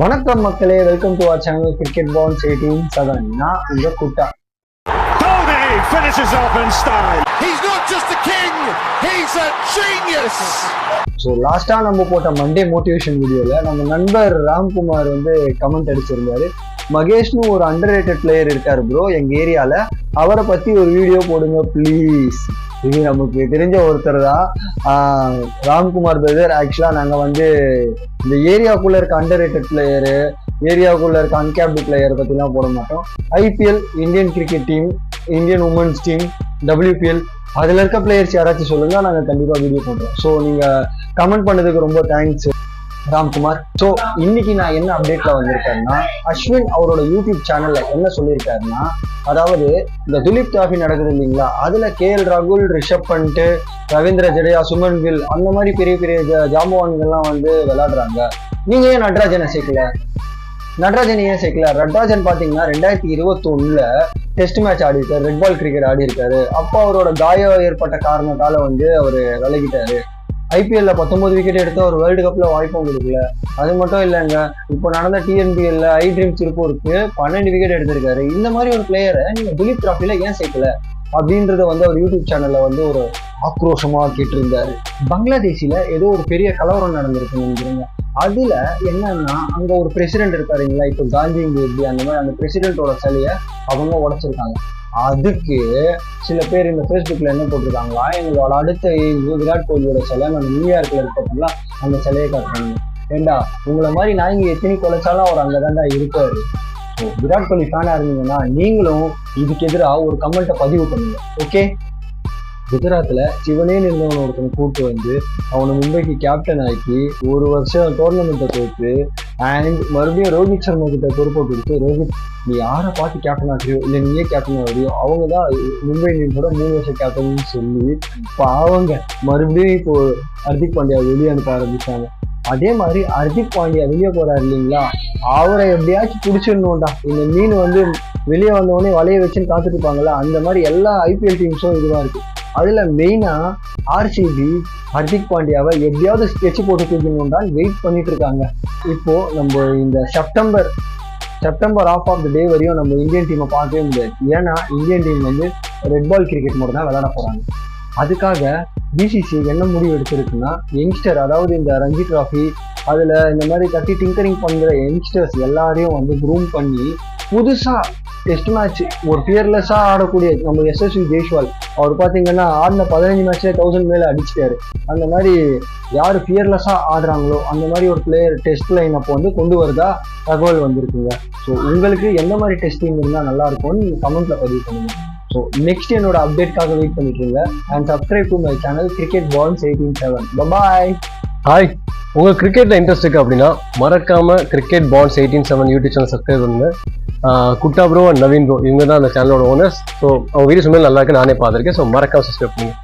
வணக்கம் மக்களே welcome to our channel cricket balls eighteen seven நான் உங்க குட்டா. ஸோ லாஸ்டா நம்ம போட்ட மண்டே மோட்டிவேஷன் வீடியோல நம்ம நண்பர் ராம்குமார் வந்து கமெண்ட் அடிச்சிருந்தாரு. மகேஷ்னு ஒரு அண்டர் ரேட்டட் பிளேயர் இருக்காரு ப்ரோ எங்க ஏரியால அவரை பத்தி ஒரு வீடியோ போடுங்க ப்ளீஸ் இது நமக்கு தெரிஞ்ச ஒருத்தர் தான் ராம்குமார் பிரதர். ஆக்சுவலாக நாங்கள் வந்து இந்த ஏரியாவுக்குள்ளே இருக்க அண்டர் ரேட்டட் பிளேயரு ஏரியாவுக்குள்ளே இருக்க அன்கேப்டு பிளேயர் பற்றிலாம் போட மாட்டோம். IPL Indian cricket team Indian women's team WPL அதில் இருக்க பிளேயர்ஸ் யாராச்சும் சொல்லுங்கள் நாங்கள் கண்டிப்பாக வீடியோ பண்ணுறோம் ஸோ நீங்கள் கமெண்ட் பண்ணதுக்கு ரொம்ப தேங்க்ஸ் ராம்குமார். ஸோ இன்னைக்கு நான் என்ன அப்டேட்ல வந்திருக்கேன்னா அஸ்வின் அவரோட யூடியூப் சேனல்ல என்ன சொல்லியிருக்காருன்னா அதாவது இந்த துலீப் டிராஃபி நடக்குது இல்லைங்களா? அதுல கே எல் ராகுல் ரிஷப் பண்ட்டு ரவீந்திர ஜடேஜா சுமன் கில் அந்த மாதிரி பெரிய பெரிய ஜாம்பவான்கள்லாம் வந்து விளையாடுறாங்க. நீங்க ஏன் நட்ராஜனை சேர்க்கல? நடராஜன் ஏன் சேர்க்கல? நடராஜன் பாத்தீங்கன்னா ரெண்டாயிரத்தி இருபத்தி ஒண்ணுல டெஸ்ட் மேட்ச் ஆடி இருக்காரு. ரெட் பால் கிரிக்கெட் ஆடி இருக்காரு. அப்போ அவரோட காயம் ஏற்பட்ட காரணத்தால வந்து அவர் விலகிட்டாரு. ஐபிஎல்ல பத்தொன்பது விக்கெட் எடுத்த அவர் வேர்ல்டு கப்ல வாய்ப்பும் கொடுக்கல அது மட்டும் இல்லைங்க. இப்போ நடந்த டிஎன்பிஎல்ல ஐ ட்ரீம் திருப்பூருக்கு பன்னெண்டு விக்கெட் எடுத்திருக்காரு. இந்த மாதிரி ஒரு பிளேயரை நீங்க துலீப் டிராஃபில ஏன் சேர்க்கல? அப்படின்றத வந்து அவர் யூடியூப் சேனல்ல வந்து ஒரு ஆக்ரோஷமா கேட்டிருந்தாரு. பங்களாதேஷில ஏதோ ஒரு பெரிய கலவரம் நடந்திருக்குன்னு நினைக்கிறீங்க. அதுல என்னன்னா அங்க ஒரு பிரசிடென்ட் இருக்காருங்களா இப்போ காந்தி எப்படி அந்த மாதிரி அந்த பிரசிடென்ட்டோட சிலையை அவங்க உடைச்சிருக்காங்க. அதுக்கு சில பேர் இந்த ஃபேஸ்புக்கில் என்ன போட்டிருக்காங்களா? எங்களோட அடுத்த விராட் கோலியோட சிலை நம்ம நியூயார்க்கில் இருக்கிறதுலாம் அந்த சிலையை காட்டுறாங்க ஏண்டா உங்களை மாதிரி நாய்ங்க எத்தனை குலைச்சாலும் அவர் அங்கதான்டா தாண்டா இருக்கார் விராட் கோலி ஃபேனாக இருந்தீங்கன்னா நீங்களும் இதுக்கு எதிராக ஒரு கமெண்ட்டை பதிவு பண்ணுங்க ஓகே குஜராத்தில் சிவனே இருந்தவன் ஒருத்தனை கூட்டு வந்து அவனை மும்பைக்கு கேப்டன் ஆக்கி ஒரு வருஷம் டோர்னமெண்ட்டை தோற்று அண்ட் மறுபடியும் ரோஹித் சர்மா கிட்ட பொறுப்பை கொடுத்து ரோஹித் நீ யாரை பார்த்து கேப்டன் ஆகிறியோ இல்லை நீயே கேப்டன் ஆகிறியோ? அவங்க தான் மும்பை இந்தியன்ஸோட மூணு வருஷம் கேப்டன் சொல்லி இப்போ அவங்க மறுபடியும் இப்போ ஹர்திக் பாண்டியா வெளியே அனுப்ப ஆரம்பிச்சாங்க. அதே மாதிரி ஹர்திக் பாண்டியா வெளியே போறாரு இல்லைங்களா? அவரை எப்படியாச்சும் பிடிச்சிடணும்டா. இந்த மீன் வந்து வெளியே வந்தவொடனே வலைய வச்சுன்னு காத்துட்டு இருப்பாங்கல்ல அந்த மாதிரி எல்லா ஐபிஎல் டீம்ஸும் இதுவாக இருக்குது அதில் மெயினாக ஆர்சிபி ஹர்திக் பாண்டியாவை எப்படியாவது ஸ்கெட்ச் போட்டு தூக்கணும் தான் வெயிட் பண்ணிட்டு இருக்காங்க. இப்போ நம்ம இந்த September September of of the day வரையும் நம்ம இந்தியன் டீமை பார்க்கவே முடியாது. ஏன்னா இந்தியன் டீம் வந்து ரெட் பால் கிரிக்கெட் மட்டும் தான் விளையாட போகிறாங்க அதுக்காக பிசிசி என்ன முடிவு எடுத்திருக்குன்னா யங்ஸ்டர் அதாவது இந்த ரஞ்சி டிராஃபி அதில் இந்த மாதிரி தட்டி டிங்கரிங் பண்ணுற யங்ஸ்டர்ஸ் எல்லாரையும் வந்து க்ரூம் பண்ணி புதுசாக டெஸ்ட் மேட்ச் ஒரு ஃபியர்லெஸ்ஸாக ஆடக்கூடிய நம்ம எஸ்எஸ்வி ஜெய்ஷ்வால் அவர் பார்த்தீங்கன்னா ஆடின பதினஞ்சு மேட்ச்லேயே தௌசண்ட் மேலே அடிச்சிட்டாரு. அந்த மாதிரி யார் ஃபியர்லெஸ்ஸாக ஆடுறாங்களோ அந்த மாதிரி ஒரு பிளேயர் டெஸ்ட் லைன் அப்போ வந்து கொண்டு வருதா தகவல் வந்திருக்குங்க. ஸோ உங்களுக்கு எந்த மாதிரி டெஸ்டிங் இருந்தால் நல்லா இருக்கும்னு கமெண்ட்டில் கமெண்ட்ல பதிவு பண்ணுங்கள் ஸோ நெக்ஸ்ட் என்னோட அப்டேட்காக வெயிட் பண்ணிட்டு இருங்க. And subscribe to my channel cricket balls eighteen seven bye hi உங்கள் கிரிக்கெட்டில் இன்ட்ரெஸ்ட் இருக்கு அப்படின்னா மறக்காமல் cricket balls eighteen seven YouTube channel subscribe பண்ணுங்கள் Gutta bro and Naveen bro இவங்க தான் அந்த சேனலோட ஓனர்ஸ் ஸோ அவங்க வீடியோஸ் மேலே நல்லா இருக்கு நானே பார்த்துருக்கேன். ஸோ மறக்காம சப்ஸ்கிரைப் பண்ணுங்க.